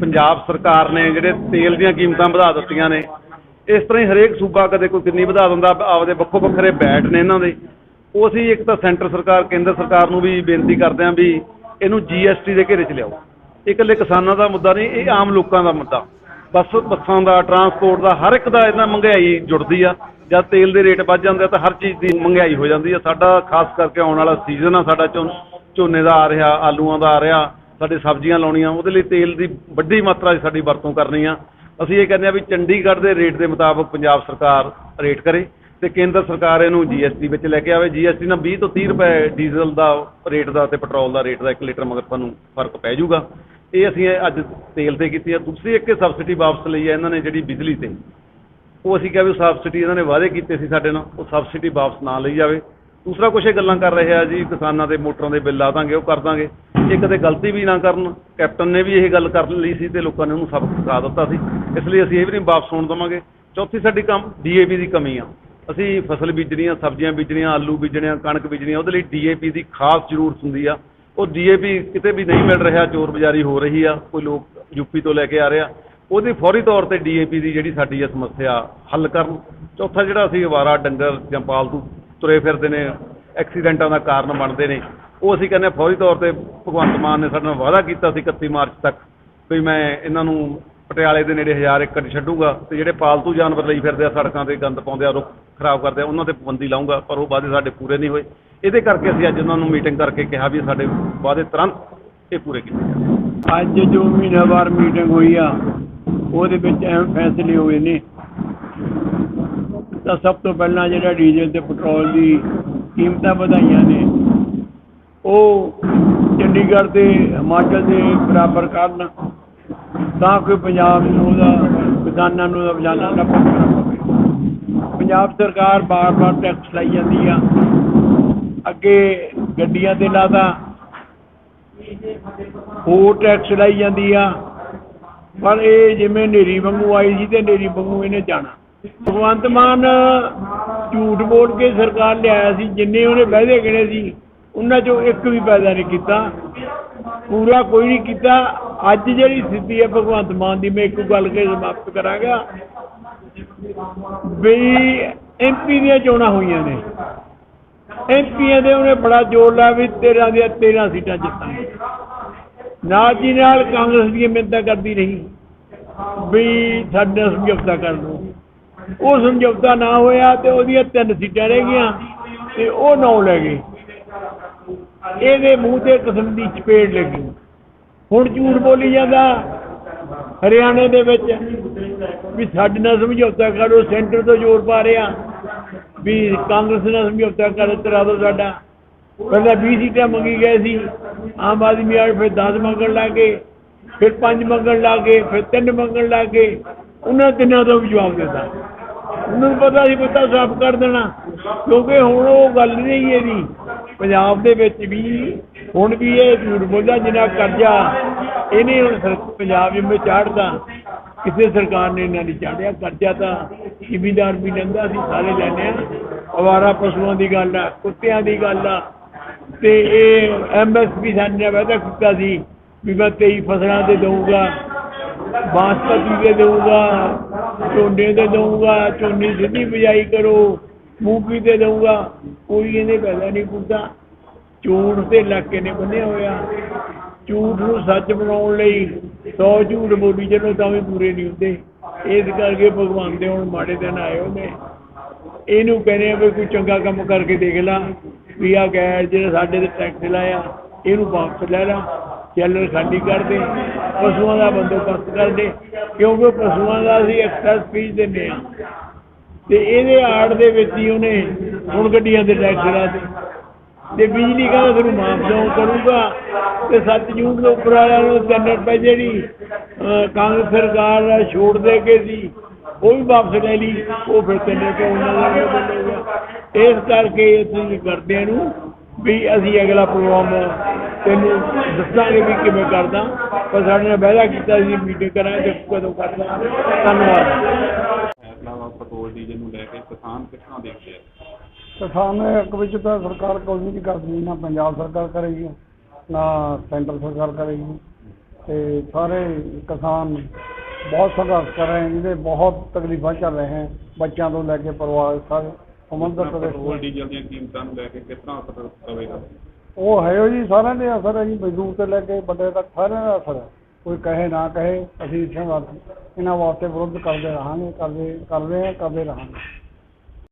ਪੰਜਾਬ ਸਰਕਾਰ ਨੇ ਜਿਹੜੇ ਤੇਲ ਦੀਆਂ ਕੀਮਤਾਂ ਵਧਾ ਦਿੱਤੀਆਂ ਨੇ, ਇਸ ਤਰ੍ਹਾਂ ਹੀ ਹਰੇਕ ਸੂਬਾ ਕਦੇ ਕੋਈ ਕਿੰਨੀ ਵਧਾ ਦਿੰਦਾ, ਆਪਦੇ ਵੱਖੋ ਵੱਖਰੇ ਬੈਟ ਨੇ ਇਹਨਾਂ ਦੇ। ਉਹ ਅਸੀਂ ਇੱਕ ਤਾਂ ਸੈਂਟਰ ਸਰਕਾਰ, ਕੇਂਦਰ ਸਰਕਾਰ ਨੂੰ ਵੀ ਬੇਨਤੀ ਕਰਦੇ ਹਾਂ ਵੀ ਇਹਨੂੰ ਜੀਐਸਟੀ ਦੇ ਘੇਰੇ 'ਚ ਲਿਆਓ। ਇਹ ਇਕੱਲੇ ਕਿਸਾਨਾਂ ਦਾ ਮੁੱਦਾ ਨਹੀਂ, ਇਹ ਆਮ ਲੋਕਾਂ ਦਾ ਮੁੱਦਾ। ਬੱਸ ਬੱਸਾਂ ਦਾ, ਟਰਾਂਸਪੋਰਟ ਦਾ, ਹਰ ਇੱਕ ਦਾ ਇਹਨਾਂ ਮਹਿੰਗਾਈ ਜੁੜਦੀ ਆ। ਜਦ ਤੇਲ ਦੇ ਰੇਟ ਵੱਧ ਜਾਂਦੇ ਆ ਤਾਂ ਹਰ ਚੀਜ਼ ਦੀ ਮਹਿੰਗਾਈ ਹੋ ਜਾਂਦੀ ਆ। ਸਾਡਾ ਖਾਸ ਕਰਕੇ ਆਉਣ ਵਾਲਾ ਸੀਜ਼ਨ ਆ, ਸਾਡਾ ਝੋ- ਝੋਨੇ ਦਾ ਆ ਰਿਹਾ, ਆਲੂਆਂ ਦਾ ਆ ਰਿਹਾ। ਸਾਡੇ ਸਬਜ਼ੀਆਂ ਲਾਉਣੀਆਂ, ਉਹਦੇ ਲਈ ਤੇਲ ਦੀ ਵੱਡੀ ਮਾਤਰਾ 'ਚ ਸਾਡੀ ਵਰਤੋਂ ਕਰਨੀ ਆ। ਅਸੀਂ ਇਹ ਕਹਿੰਦੇ ਆ ਵੀ ਚੰਡੀਗੜ੍ਹ ਦੇ ਰੇਟ ਦੇ ਮੁਤਾਬਕ ਪੰਜਾਬ ਸਰਕਾਰ ਰੇਟ ਕਰੇ ਤੇ ਕੇਂਦਰ ਸਰਕਾਰ ਇਹਨੂੰ ਜੀਐਸਟੀ ਵਿੱਚ ਲੈ ਕੇ ਆਵੇ। ਜੀਐਸਟੀ ਨਾਲ 20 ਤੋਂ 30 ਰੁਪਏ ਡੀਜ਼ਲ ਦਾ ਰੇਟ ਦਾ ਤੇ ਪੈਟਰੋਲ ਦਾ ਰੇਟ ਦਾ 1 ਲੀਟਰ ਮਗਰ ਤੁਹਾਨੂੰ ਫ਼ਰਕ ਪੈ ਜਾਊਗਾ। ਇਹ ਅਸੀਂ ਇਹ ਅੱਜ ਤੇਲ ਤੇ ਕੀਤੀ ਆ। ਦੂਸਰੀ ਇੱਕ ਸਬਸਿਡੀ ਵਾਪਸ ਲਈ ਹੈ ਇਹਨਾਂ ਨੇ ਜਿਹੜੀ ਬਿਜਲੀ ਤੇ। ਉਹ ਅਸੀਂ ਕਿਹਾ ਵੀ ਸਬਸਿਡੀ ਇਹਨਾਂ ਨੇ ਵਾਅਦੇ ਕੀਤੇ ਸੀ ਸਾਡੇ ਨਾਲ। ਉਹ ਸਬਸਿਡੀ ਵਾਪਸ ਨਾ ਲਈ ਜਾਵੇ। ਦੂਸਰਾ ਕੁਛ ਇਹ ਗੱਲਾਂ ਕਰ ਰਹੇ ਆ ਜੀ, ਕਿਸਾਨਾਂ ਦੇ ਮੋਟਰਾਂ ਦੇ ਬਿੱਲ ਲਾ ਦਾਂਗੇ, ਉਹ ਕਰ ਦਾਂਗੇ। ਇਹ ਕਦੇ ਗਲਤੀ ਵੀ ਨਾ ਕਰਨ, ਕੈਪਟਨ ਨੇ ਵੀ ਇਹ ਗੱਲ ਕਰ ਲਈ ਸੀ ਤੇ ਲੋਕਾਂ ਨੇ ਉਹਨੂੰ ਸਬਕ ਸਿਖਾ ਦਿੱਤਾ ਸੀ। ਇਸ ਲਈ ਅਸੀਂ ਇਹ ਵੀ ਨਹੀਂ ਵਾਪਸ ਹੋਣ ਦੇਵਾਂਗੇ। ਚੌਥੀ ਸਾਡੀ ਕੰਮ ਡੀਏਪੀ ਦੀ ਕਮੀ ਆ। ਅਸੀਂ ਫਸਲ ਬੀਜਣੀਆਂ, ਸਬਜ਼ੀਆਂ ਬੀਜਣੀਆਂ, ਆਲੂ ਬੀਜਣੀਆਂ, ਕਣਕ ਬੀਜਣੀਆਂ, ਉਹਦੇ ਲਈ ਡੀਏਪੀ ਦੀ ਖਾਸ ਜ਼ਰੂਰਤ ਹੁੰਦੀ ਆ। ਉਹ ਡੀਏਪੀ ਕਿਤੇ ਵੀ ਨਹੀਂ ਮਿਲ ਰਿਹਾ, ਚੋਰ ਬਜ਼ਾਰੀ ਹੋ ਰਹੀ ਆ, ਕੋਈ ਲੋਕ ਯੂਪੀ ਤੋਂ ਲੈ ਕੇ ਆ ਰਿਹਾ। ਉਹਦੀ ਫੌਰੀ ਤੌਰ ਤੇ ਡੀਏਪੀ ਦੀ ਜਿਹੜੀ ਸਾਡੀ ਇਹ ਸਮੱਸਿਆ ਹੱਲ ਕਰਨ। ਚੌਥਾ ਜਿਹੜਾ ਅਸੀਂ ਅਵਾਰਾ, ਡੰਗਰ ਜਾਂ ਪਾਲਤੂ ਤੁਰੇ ਫਿਰਦੇ ਨੇ ਐਕਸੀਡੈਂਟਾਂ ਦਾ ਕਾਰਨ ਬਣਦੇ ਨੇ। ਉਹ ਅਸੀਂ ਕਹਿੰਦੇ ਹਾਂ, ਫੌਰੀ ਤੌਰ ਤੇ ਭਗਵੰਤ ਮਾਨ ਨੇ ਸਾਡੇ ਨਾਲ ਵਾਅਦਾ ਕੀਤਾ ਸੀ 31 ਮਾਰਚ ਤੱਕ ਵੀ ਮੈਂ ਇਹਨਾਂ ਨੂੰ ਪਟਿਆਲੇ ਦੇ ਨੇੜੇ 1000 ਏਕੜ 'ਚ ਛੱਡੂਗਾ ਤੇ ਜਿਹੜੇ ਪਾਲਤੂ ਜਾਨਵਰ ਲਈ ਫਿਰਦੇ ਆ, ਸੜਕਾਂ ਤੇ ਗੰਦ ਪਾਉਂਦੇ ਆ, ਰੁੱਖ ਖਰਾਬ ਕਰਦੇ ਆ, ਉਹਨਾਂ ਤੇ ਪਾਬੰਦੀ ਲਾਉਂਗਾ ਪਰ ਉਹ ਵਾਅਦੇ ਸਾਡੇ ਪੂਰੇ ਨਹੀਂ ਹੋਏ। ਇਹਦੇ ਕਰਕੇ ਅਸੀਂ ਅੱਜ ਉਹਨਾਂ ਨੂੰ ਮੀਟਿੰਗ ਕਰਕੇ ਕਿਹਾ ਵੀ ਸਾਡੇ ਵਾਅਦੇ ਤੁਰੰਤ ਇਹ ਪੂਰੇ ਕੀਤੇ ਜਾਣ। ਅੱਜ ਜੋ ਮਹੀਨਾਵਾਰ ਮੀਟਿੰਗ ਹੋਈ ਆ, ਉਹਦੇ ਵਿੱਚ ਅਹਿਮ ਫੈਸਲੇ ਹੋਏ ਨੇ। ਤਾਂ ਸਭ ਤੋਂ ਪਹਿਲਾਂ ਜਿਹੜਾ ਡੀਜ਼ਲ ਤੇ ਪੈਟਰੋਲ ਦੀ ਕੀਮਤਾਂ ਵਧਾਈਆਂ ਨੇ, ਉਹ ਚੰਡੀਗੜ੍ਹ ਤੇ ਹਿਮਾਚਲ ਦੇ ਬਰਾਬਰ ਕਰਨ, ਤਾਂ ਕੋਈ ਪੰਜਾਬ ਨੂੰ ਉਹਦਾ, ਕਿਸਾਨਾਂ ਨੂੰ ਉਹਦਾ ਬਜਾਨਾ ਭੁਗਤਣਾ ਪਵੇ ਪੰਜਾਬ ਸਰਕਾਰ ਬਾਰ-ਬਾਰ ਟੈਕਸ ਲਾਈ ਜਾਂਦੀ ਆ, ਅੱਗੇ ਗੱਡੀਆਂ ਤੇ ਲਾਦਾ, ਹੋਰ ਟੈਕਸ ਲਾਈ ਜਾਂਦੀ ਆ, ਪਰ ਇਹ ਜਿਵੇਂ ਨੇਰੀ ਵਾਂਗੂ ਆਈ ਸੀ ਤੇ ਨੇਰੀ ਵਾਂਗੂ ਇਹਨੇ ਜਾਣਾ। ਭਗਵੰਤ ਮਾਨ ਝੂਠ ਬੋਲ ਕੇ ਸਰਕਾਰ ਲਿਆਇਆ ਸੀ, ਜਿੰਨੇ ਉਹਨੇ ਵਾਅਦੇ ਗਿਣੇ ਸੀ, ਉਹਨਾਂ ਚੋਂ ਇੱਕ ਵੀ ਪੈਦਾ ਨਹੀਂ ਕੀਤਾ। ਪੂਰਾ ਕੋਈ ਨਹੀਂ ਕੀਤਾ। ਅੱਜ ਜਿਹੜੀ ਸਥਿਤੀ ਹੈ ਭਗਵੰਤ ਮਾਨ ਦੀ, ਮੈਂ ਇੱਕ ਗੱਲ ਕੇ ਸਮਾਪਤ ਕਰਾਂਗਾ। ਵੀ ਐਮਪੀ ਦੀਆਂ ਚੋਣਾਂ ਹੋਈਆਂ ਨੇ। ਐਮਪੀਆਂ ਦੇ ਉਹਨੇ ਬੜਾ ਜ਼ੋਰ ਲਾਇਆ ਵੀ 13 ਦੀਆਂ 13 ਸੀਟਾਂ ਜਿੱਤਾਂਗੇ। ਨਾਲ ਜੀ ਨਾਲ ਕਾਂਗਰਸ ਦੀਆਂ ਮਿਹਨਤਾਂ ਕਰਦੀ ਰਹੀ। ਵੀ ਸਾਡੇ ਨਾਲ ਸਮਝੌਤਾ ਕਰ ਲਓ। ਉਹ ਸਮਝੌਤਾ ਨਾ ਹੋਇਆ ਤੇ ਉਹਦੀਆਂ ਤਿੰਨ ਸੀਟਾਂ ਰਹਿ ਗਈਆਂ ਤੇ ਉਹ ਨੌ ਲੈ ਗਏ। ਇਹਦੇ ਮੂੰਹ ਤੇ ਕਿਸਮ ਦੀ ਚਪੇੜ ਲੱਗੀ। ਹੁਣ ਝੂਠ ਬੋਲੀ ਜਾਂਦਾ ਹਰਿਆਣੇ ਦੇ ਵਿੱਚ ਵੀ ਸਾਡੇ ਨਾਲ ਸਮਝੌਤਾ ਕਰੋ ਸੈਂਟਰ ਤੋਂ ਜ਼ੋਰ ਪਾ ਰਿਹਾ ਵੀ ਕਾਂਗਰਸ ਨਾਲ ਸਮਝੌਤਾ ਕਰ ਕਰਾ ਦੋ ਸਾਡਾ। ਪਹਿਲਾਂ 20 ਸੀਟਾਂ ਮੰਗੀ ਗਏ ਸੀ, ਆਮ ਆਦਮੀ ਵਾਲੇ ਫਿਰ 10 ਮੰਗਣ ਲੱਗੇ ਫਿਰ 5 ਮੰਗਣ ਲੱਗੇ ਫਿਰ 3 ਮੰਗਣ ਲੱਗੇ ਉਹਨਾਂ ਤਿੰਨਾਂ ਤੋਂ ਵੀ ਜਵਾਬ ਦਿੱਤਾ। ਉਹਨਾਂ ਨੂੰ ਪਤਾ ਸੀ ਪਤਾ ਸਾਫ਼ ਕਰ ਦੇਣਾ। ਕਿਉਂਕਿ ਹੁਣ ਉਹ ਗੱਲ ਨਹੀਂ ਇਹਦੀ। ਪੰਜਾਬ ਦੇ ਵਿੱਚ ਵੀ ਹੁਣ ਵੀ ਇਹ ਝੂਠ ਬੋਲਦਾ ਜਿੰਨਾ ਕਰਜ਼ਾ ਇਹਨੇ ਹੁਣ ਪੰਜਾਬ ਜਿਵੇਂ ਚਾੜਦਾ ਕਿਸੇ ਸਰਕਾਰ ਨੇ ਇਹਨਾਂ ਨਹੀਂ ਚਾੜਿਆ ਕਰਜ਼ਾ ਤਾਂ ਜ਼ਿਮੀਦਾਰ ਵੀ ਲੈਂਦਾ ਸੀ ਸਾਰੇ ਲੈਂਦੇ ਆ ਅਵਾਰਾ ਪਸ਼ੂਆਂ ਦੀ ਗੱਲ ਆ, ਕੁੱਤਿਆਂ ਦੀ ਗੱਲ ਆ। ਤੇ ਇਹ ਐਮਐਸਪੀ ਸਾਡੇ ਨੇ ਵਾਅਦਾ ਕੀਤਾ ਸੀ ਵੀ ਮੈਂ 23 ਫਸਲਾਂ ਤੇ ਦਊਂਗਾ। ਬਾਸਪਤੀ ਦੇ ਦਊਗਾ, ਝੋਨੇ ਦੇ ਦਊਗਾ, ਝੋਨੇ ਸਿੱਧੀ ਬਿਜਾਈ ਕਰੋ ਮੂੰਗੀ ਤੇ ਦਊਗਾ, ਕੋਈ ਇਹਨੇ ਪੈਦਾ ਨਹੀਂ ਪੁੱਛਦਾ। ਝੂਠ ਤੇ ਇਲਾਕੇ ਨੇ ਬੰਨਿਆ ਹੋਇਆ। ਝੂਠ ਨੂੰ ਸੱਚ ਬਣਾਉਣ ਲਈ ਸੌ ਝੂਠ ਬੋਲੀ ਚੱਲੋ ਤਾਂ ਵੀ ਪੂਰੇ ਨਹੀਂ ਹੁੰਦੇ। ਇਸ ਕਰਕੇ ਭਗਵਾਨ ਦੇ ਹੁਣ ਮਾੜੇ ਦਿਨ ਆਏ ਉਹਨੇ ਇਹਨੂੰ ਕਹਿੰਦੇ ਆ ਵੀ ਕੋਈ ਚੰਗਾ ਕੰਮ ਕਰਕੇ ਦੇਖ ਲਾ, ਵੀ ਆ ਗੈਰ ਜਿਹੜਾ ਸਾਡੇ ਤੇ ਟੈਕਸ ਲਾਇਆ, ਇਹਨੂੰ ਵਾਪਸ ਲੈ ਲਾ। ਚੈਨਲ ਖਾਲੀ ਕਰਦੇ ਪਸ਼ੂਆਂ ਦਾ ਬੰਦੋਬਸਤ ਕਰ ਦੇ, ਕਿਉਂਕਿ ਪਸ਼ੂਆਂ ਦਾ ਅਸੀਂ ਐਕਸੈਸ ਫੀਸ ਦਿੰਦੇ ਆ ਤੇ ਇਹਦੇ ਆੜ ਦੇ ਵਿੱਚ ਹੀ ਉਹਨੇ ਹੁਣ ਗੱਡੀਆਂ ਦੇ ਟੈਕਸ ਲਾ ਦੇ ਤੇ ਬਿਜਲੀ ਕਹਿੰਦਾ ਤੁਹਾਨੂੰ ਮਾਫ ਕਿਉਂ ਕਰੂਗਾ? ਤੇ ਸੱਤ ਜੂਨ ਦੇ ਉੱਪਰ ਵਾਲਿਆਂ ਨੂੰ ਤਿੰਨ ਰੁਪਏ ਜਿਹੜੀ ਕਾਂਗਰਸ ਸਰਕਾਰ ਛੋੜ ਦੇ ਕੇ ਸੀ, ਉਹ ਵੀ ਵਾਪਸ ਲੈ ਲਈ, ਉਹ ਫਿਰ ਤਿੰਨ ਰੁਪਏ ਉਹਨਾਂ ਦਾ ਵੀ ਇਸ ਕਰਕੇ ਅਸੀਂ ਕਰਦੇ ਨੂੰ ਵੀ ਅਸੀਂ ਅਗਲਾ ਪ੍ਰੋਗਰਾਮ ਤੈਨੂੰ ਦੱਸਾਂਗੇ ਵੀ ਕਿਵੇਂ ਕਰਦਾ। ਪਰ ਸਾਡੇ ਨਾਲ ਵਾਅਦਾ ਕੀਤਾ ਸੀ ਮੀਟਿੰਗ ਕਰਾਂਗੇ ਤੇ ਕਦੋਂ ਕਰਦਾ। ਧੰਨਵਾਦ। ਫੈਸਲਾ ਵਾ ਪੈਟਰੋਲ ਡੀਜ਼ਲ ਨੂੰ ਲੈ ਕੇ ਕਿਸਾਨ ਕਿਸ ਤਰ੍ਹਾਂ ਦੇਖਦੇ ਆ ਕਿਸਾਨ ਇੱਕ ਵਿੱਚ ਤਾਂ ਸਰਕਾਰ ਕੋਈ ਨਹੀਂ ਕਰਦੀ ਨਾ ਪੰਜਾਬ ਸਰਕਾਰ ਕਰੇਗੀ ਨਾ ਸੈਂਟਰ ਸਰਕਾਰ ਕਰੇਗੀ। ਤੇ ਸਾਰੇ ਕਿਸਾਨ ਬਹੁਤ ਸੰਘਰਸ਼ ਕਰ ਰਹੇ ਹਨ ਜਿਹਦੇ ਬਹੁਤ ਤਕਲੀਫਾਂ ਚੱਲ ਰਹੇ ਹਨ ਬੱਚਿਆਂ ਤੋਂ ਲੈ ਕੇ ਪਰਿਵਾਰ ਸਾਰੇ ਸਮੁੰਦਰ ਪੈਟਰੋਲ ਪ੍ਰਦੇਸ਼ ਡੀਜ਼ਲ ਦੀਆਂ ਕੀਮਤਾਂ ਨੂੰ ਲੈ ਕੇ ਕਿਸ ਤਰ੍ਹਾਂ ਅਸਰ ਪਵੇਗਾ ਉਹ ਹੈ ਉਹ ਜੀ, ਸਾਰਿਆਂ ਦੇ ਅਸਰ ਹੈ ਜੀ। ਮਜ਼ਦੂਰ ਤੋਂ ਲੈ ਕੇ ਵੱਡੇ ਤੱਕ ਸਾਰਿਆਂ ਦਾ ਅਸਰ ਹੈ। ਕੋਈ ਕਹੇ, ਨਾ ਕਹੇ, ਅਸੀਂ ਸੰਘਰਸ਼ ਇਹਨਾਂ ਵਾਸਤੇ ਵਿਰੋਧ ਕਰਦੇ ਰਹਾਂਗੇ, ਕਰਦੇ ਕਰਦੇ ਹਾਂ ਕਰਦੇ ਰਹਾਂਗੇ।